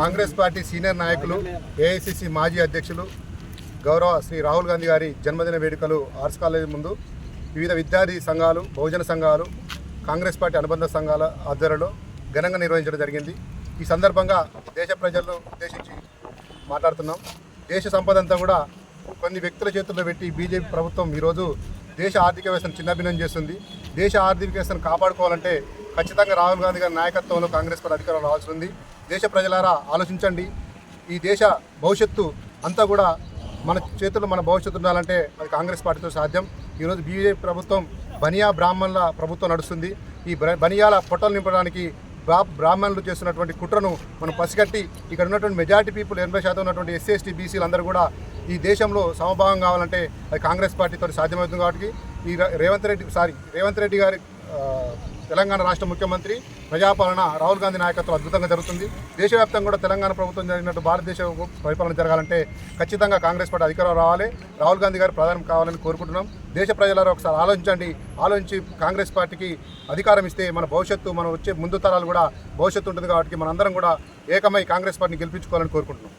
Congress party senior నాయకులు AICC మాజీ అధ్యక్షులు గౌరవ శ్రీ రాహుల్ గాంధీ గారి జన్మదిన వేడుకలు ఆర్ట్స్ కాలేజీ ముందు వివిధ విద్యార్థి సంఘాలు బహుజన సంఘాలు కాంగ్రెస్ పార్టీ అనుబంధ సంఘాల ఆధ్వర్యంలో ఘనంగా నిర్వహించడం జరిగింది. ఈ సందర్భంగా దేశ ప్రజలను ఉద్దేశించి మాట్లాడుతున్నాం. దేశ సంపద అంతా కూడా కొన్ని వ్యక్తుల చేతుల్లో పెట్టి బీజేపీ ప్రభుత్వం ఈరోజు దేశ ఆర్థిక వ్యవస్థను చిన్నభిన్నం చేస్తుంది. దేశ ఆర్థిక వ్యవస్థను కాపాడుకోవాలంటే ఖచ్చితంగా రాహుల్ గాంధీ గారి నాయకత్వంలో కాంగ్రెస్ పార్టీ అధికారం రావాల్సి ఉంది. దేశ ప్రజలారా ఆలోచించండి. ఈ దేశ భవిష్యత్తు అంతా కూడా మన చేతుల్లో మన భవిష్యత్తు ఉండాలంటే అది కాంగ్రెస్ పార్టీతో సాధ్యం. ఈరోజు బీజేపీ ప్రభుత్వం బనియా బ్రాహ్మణుల ప్రభుత్వం నడుస్తుంది. ఈ బనియాల పొట్టలు నింపడానికి బ్రా బ్రాహ్మణులు చేస్తున్నటువంటి కుట్రను మనం పసిగట్టి ఇక్కడ ఉన్నటువంటి మెజారిటీ పీపుల్ ఎనభై శాతం ఉన్నటువంటి ఎస్సీ ఎస్టీ బీసీలు అందరూ కూడా ఈ దేశంలో సమభాగం కావాలంటే అది కాంగ్రెస్ పార్టీతో సాధ్యమవుతుంది కాబట్టి ఈ ర- రేవంత్ రెడ్డి సారీ రేవంత్ రెడ్డి గారి తెలంగాణ రాష్ట్ర ముఖ్యమంత్రి ప్రజాపాలన రాహుల్ గాంధీ నాయకత్వం అద్భుతంగా జరుగుతుంది. దేశవ్యాప్తంగా కూడా తెలంగాణ ప్రభుత్వం జరిగినట్టు భారతదేశ పరిపాలన జరగాలంటే ఖచ్చితంగా కాంగ్రెస్ పార్టీ అధికారం రావాలి. రాహుల్ గాంధీ గారు ప్రధానం కావాలని కోరుకుంటున్నాం. దేశ ప్రజలారా ఒకసారి ఆలోచించండి. ఆలోచించి కాంగ్రెస్ పార్టీకి అధికారం ఇస్తే మన భవిష్యత్తు మన వచ్చే ముందు తరాలు కూడా భవిష్యత్తు ఉంటుంది కాబట్టి మనందరం కూడా ఏకమై కాంగ్రెస్ పార్టీని గెలిపించుకోవాలని కోరుకుంటున్నాం.